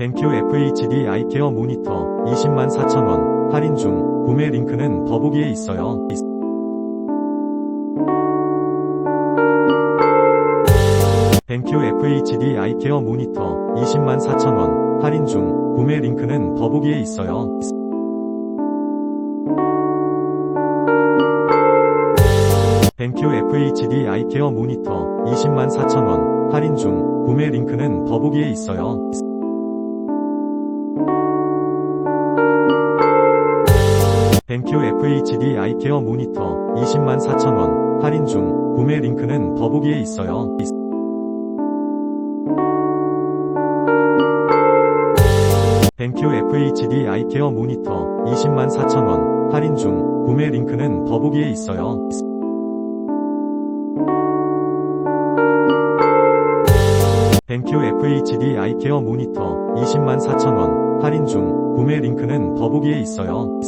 뱅큐 FHD 아이케어 모니터 20만 4천원 할인 중 구매 링크는 더보기에 있어요. 뱅큐 FHD 아이케어 모니터 20만 4천원 할인 중 구매 링크는 더보기에 있어요. 뱅큐 FHD 아이케어 모니터 20만 4천원 할인 중 구매 링크는 더보기에 있어요. 뱅큐 FHD 아이케어 모니터 20만 4천원 할인 중 구매 링크는 더보기에 있어요. 뱅큐 FHD 아이케어 모니터 20만 4천원 할인 중 구매 링크는 더보기에 있어요. 뱅큐 FHD 아이케어 모니터 20만 4천원 할인 중 구매 링크는 더보기에 있어요.